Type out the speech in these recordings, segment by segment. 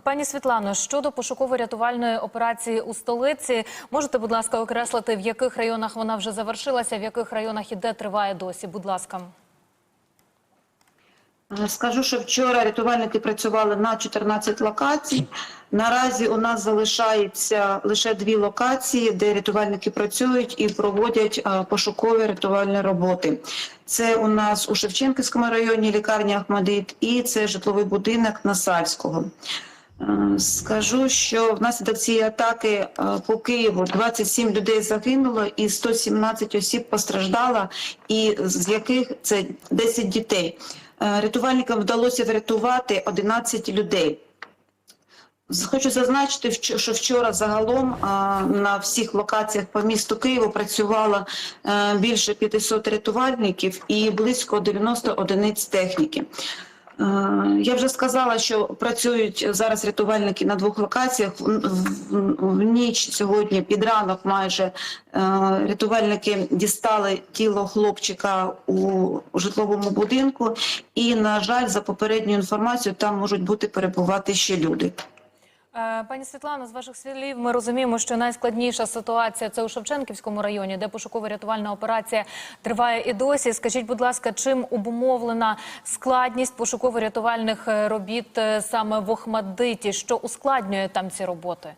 Пані Світлано, щодо пошуково-рятувальної операції у столиці, можете, будь ласка, окреслити, в яких районах вона вже завершилася, в яких районах і де триває досі? Будь ласка. Е, Скажу, що вчора рятувальники працювали на 14 локацій. Наразі у нас залишається лише дві локації, де рятувальники працюють і проводять е, пошукові рятувальні роботи. Це у нас у Шевченківському районі лікарня Ахмадит і це житловий будинок Насальського. Е, Скажу, що внаслідок цієї атаки е, по Києву 27 людей загинуло і 117 осіб постраждало, і з яких це 10 дітей. Е, Рятувальникам вдалося врятувати 11 людей. Хочу зазначити, що вчора загалом на всіх локаціях по місту Києву працювало більше 500 рятувальників і близько 90 одиниць техніки. Е, Я вже сказала, що працюють зараз рятувальники на двох локаціях. В, ніч сьогодні під ранок майже е, рятувальники дістали тіло хлопчика у, житловому будинку, і, на жаль, за попередньою інформацією, там можуть бути перебувати ще люди. Е, Пані Світлано, з ваших слів ми розуміємо, що найскладніша ситуація це у Шевченківському районі, де пошуково-рятувальна операція триває і досі. Скажіть, будь ласка, чим обумовлена складність пошуково-рятувальних е, робіт е, саме в Охмадиті? Що ускладнює там ці роботи?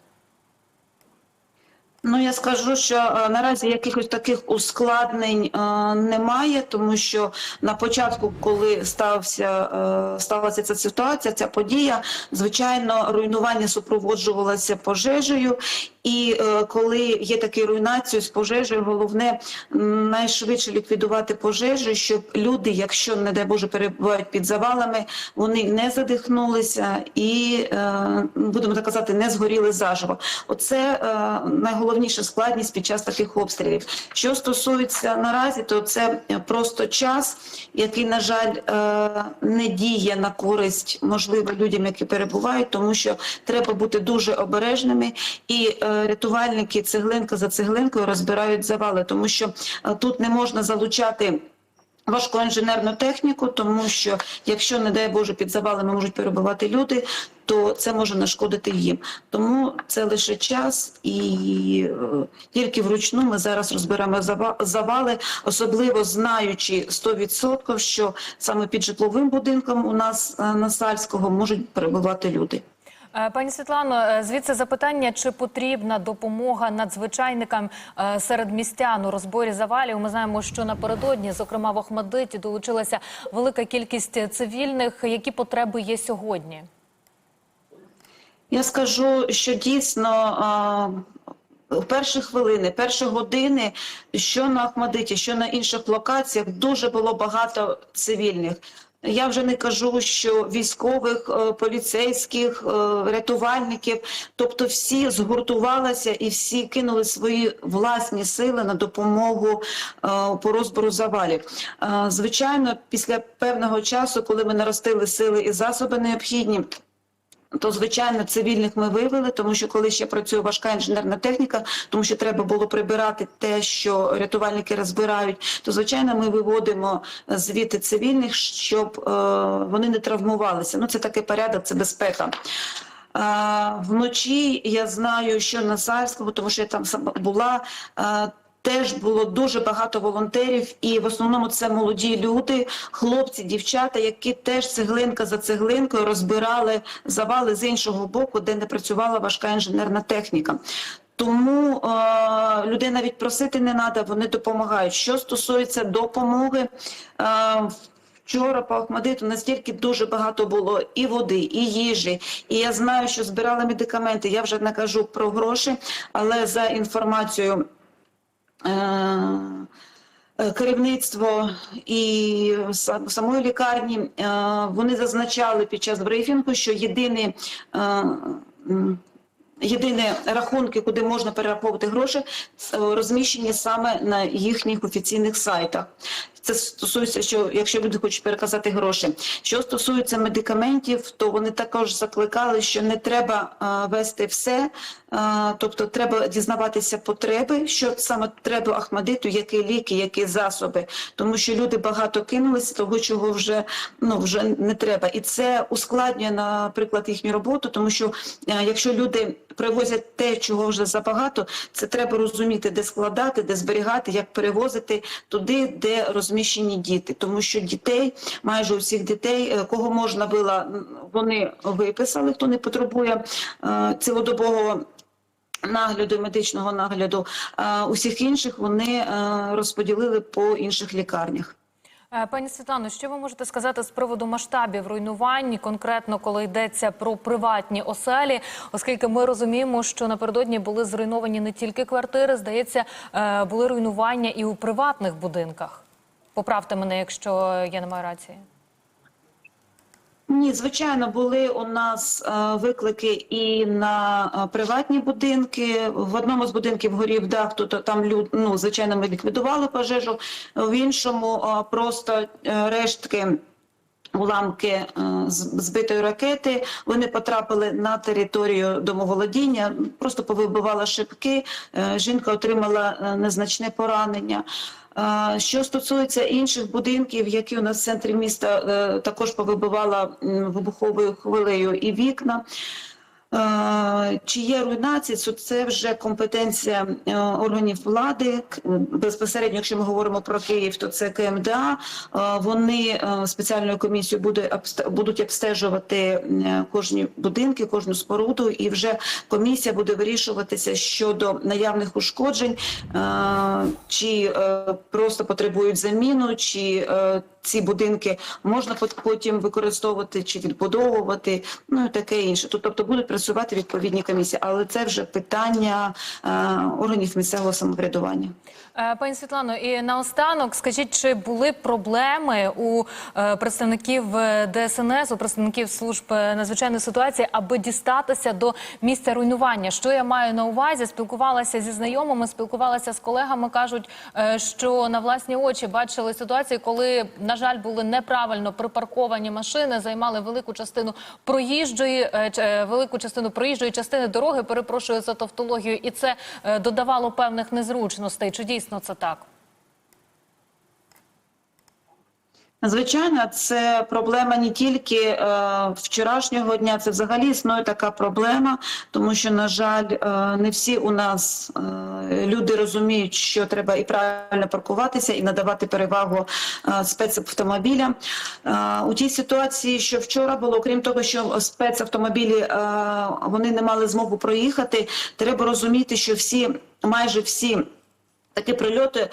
Ну я скажу, що е, наразі якихось таких ускладнень е, немає, тому що на початку, коли стався е, сталася ця ситуація, ця подія, звичайно, руйнування супроводжувалося пожежею. І е, коли є такі руйнації з пожежею, головне найшвидше ліквідувати пожежу, щоб люди, якщо не дай Боже перебувають під завалами, вони не задихнулися і е, будемо так казати, не згоріли заживо. Оце е, найголовніша складність під час таких обстрілів. Що стосується наразі, то це просто час, який, на жаль, е, не діє на користь можливо людям, які перебувають, тому що треба бути дуже обережними і. е, Рятувальники цеглинка за цеглинкою розбирають завали, тому що е, тут не можна залучати важку інженерну техніку, тому що якщо, не дай Боже, під завалами можуть перебувати люди, то це може нашкодити їм. Тому це лише час, і е, тільки вручну ми зараз розберемо зава- завали, особливо знаючи 100%, що саме під житловим будинком у нас е, на Сальського можуть перебувати люди. Е, Пані Світлано, е, звідси запитання, чи потрібна допомога надзвичайникам е, серед містян у розборі завалів. Ми знаємо, що напередодні, зокрема в Охмадиті, долучилася велика кількість цивільних. Які потреби є сьогодні? Я скажу, що дійсно в перші хвилини, перші години, що на Ахмадиті, що на інших локаціях, дуже було багато цивільних. Я вже не кажу, що військових, е, поліцейських, е, рятувальників, тобто всі згуртувалися і всі кинули свої власні сили на допомогу е, по розбору завалів. Звичайно, після певного часу, коли ми наростили сили і засоби необхідні. То звичайно цивільних ми вивели, тому що коли ще працює важка інженерна техніка, тому що треба було прибирати те, що рятувальники розбирають. То звичайно, ми виводимо звідти цивільних, щоб е, вони не травмувалися. Ну це такий порядок, це безпека. Е, вночі я знаю, що на Сальському, тому що я там була. Теж було дуже багато волонтерів, і в основному це молоді люди, хлопці, дівчата, які теж цеглинка за цеглинкою розбирали завали з іншого боку, де не працювала важка інженерна техніка. Тому е, людей навіть просити не треба, вони допомагають. Що стосується допомоги. Е, Вчора по Ахмадиту настільки дуже багато було і води, і їжі. І я знаю, що збирали медикаменти. Я вже не кажу про гроші, але за інформацією керівництво і самої лікарні е, вони зазначали під час брифінгу, що єдиний. е, Єдині рахунки, куди можна перераховувати гроші, е, розміщені саме на їхніх офіційних сайтах. Це стосується, що якщо люди хочуть переказати гроші. Що стосується медикаментів, то вони також закликали, що не треба е, вести все, е, тобто треба дізнаватися потреби, що саме треба Ахмадиту, які ліки, які засоби, тому що люди багато кинулися того, чого вже ну вже не треба, і це ускладнює, наприклад, їхню роботу, тому що е, якщо люди привозять те, чого вже забагато, це треба розуміти, де складати, де зберігати, як перевозити туди, де розміщені діти, тому що дітей, майже усіх дітей, е, кого можна було, вони виписали, хто не потребує е, цілодобового. Нагляду медичного нагляду, а усіх інших вони е, розподілили по інших лікарнях. Пані Світлано, що ви можете сказати з приводу масштабів руйнувань, конкретно коли йдеться про приватні оселі, оскільки ми розуміємо, що напередодні були зруйновані не тільки квартири, здається, були руйнування і у приватних будинках. Поправте мене, якщо я не маю рації. Ні, звичайно, були у нас е, виклики і на е, приватні будинки. В одному з будинків горів дах, то, то там люд, ну, звичайно, ми ліквідували пожежу. В іншому е, просто е, рештки. Уламки е, збитої ракети вони потрапили на територію домоволодіння, просто повибивала шибки. е, Жінка отримала е, незначне поранення. Що стосується інших будинків, які у нас в центрі міста також повибивала вибуховою хвилею і вікна. Е, Чи є руйнації, то це вже компетенція е, органів влади. Безпосередньо, якщо ми говоримо про Київ, то це КМДА. Е, Вони спеціальною комісією будуть обстежувати кожні будинки, кожну споруду, і вже комісія буде вирішуватися щодо наявних ушкоджень, чи просто потребують заміну, чи ці будинки можна пот- потім використовувати чи відбудовувати, ну і таке інше. Тобто будуть працювати відповідні комісії, але це вже питання е, органів місцевого самоврядування. Е, Пані Світлано, і наостанок скажіть, чи були проблеми у е, представників ДСНС, у представників служб надзвичайної ситуації, аби дістатися до місця руйнування? Що я маю на увазі? Спілкувалася зі знайомими, спілкувалася з колегами. кажуть, що на власні очі бачили ситуації, коли на жаль були неправильно припарковані машини, займали велику частину проїжджої, е, е, велику частину проїжджої частини дороги. Перепрошую за тавтологію, і це е, додавало певних незручностей. Чи дійсно це так? Звичайно, це проблема не тільки е, вчорашнього дня, це взагалі існує така проблема, тому що, на жаль, е, не всі у нас е, люди розуміють, що треба і правильно паркуватися, і надавати перевагу е, спецавтомобілям. Е, у тій ситуації, що вчора було, крім того, що спецавтомобілі е, вони не мали змогу проїхати, треба розуміти, що всі, майже всі. Такі прильоти, е,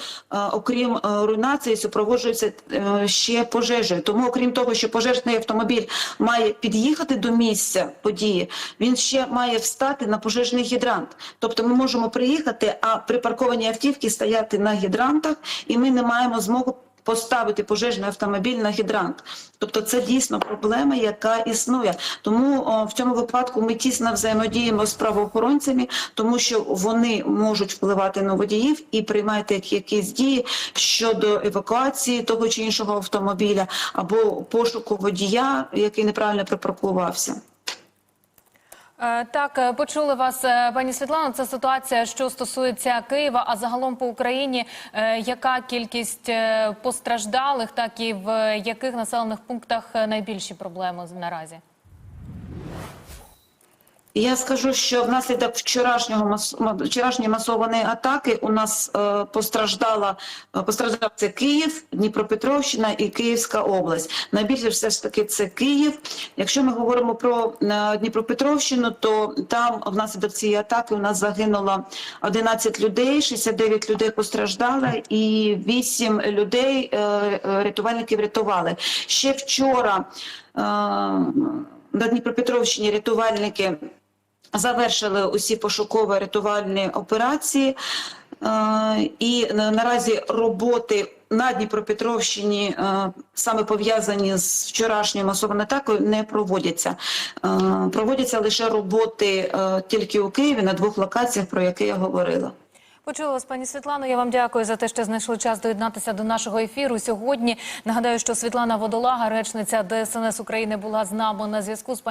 окрім е, руйнації, супроводжуються е, ще пожежею. Тому, окрім того, що пожежний автомобіль має під'їхати до місця події, він ще має встати на пожежний гідрант. Тобто, ми можемо приїхати, а припарковані автівки стояти на гідрантах, і ми не маємо змогу. Поставити пожежний автомобіль на гідрант, тобто це дійсно проблема, яка існує. Тому о, в цьому випадку ми тісно взаємодіємо з правоохоронцями, тому що вони можуть впливати на водіїв і приймати якісь дії щодо евакуації того чи іншого автомобіля або пошуку водія, який неправильно припаркувався. Е, Так, е, почули вас, е, пані Світлано. Це ситуація, що стосується Києва, а загалом по Україні. Яка кількість постраждалих, так і в яких населених пунктах найбільші проблеми наразі? Я скажу, що внаслідок вчорашнього вчорашньої масованої атаки у нас е, постраждала е, постраждав це Київ, Дніпропетровщина і Київська область. Найбільше все ж таки це Київ. Якщо ми говоримо про е, Дніпропетровщину, то там внаслідок цієї атаки у нас загинуло 11 людей, 69 людей постраждало, і 8 людей е, е, рятувальників рятували. Ще вчора е, на Дніпропетровщині рятувальники завершили усі пошуково-рятувальні операції. Е, І наразі роботи на Дніпропетровщині е, саме пов'язані з вчорашньою масованою атакою не проводяться. Е, Проводяться лише роботи тільки у Києві на двох локаціях, про які я говорила. Почула вас, пані Світлано. Я вам дякую за те, що знайшли час доєднатися до нашого ефіру сьогодні. Нагадаю, що Світлана Водолага, речниця ДСНС України, була з нами на зв'язку з пані.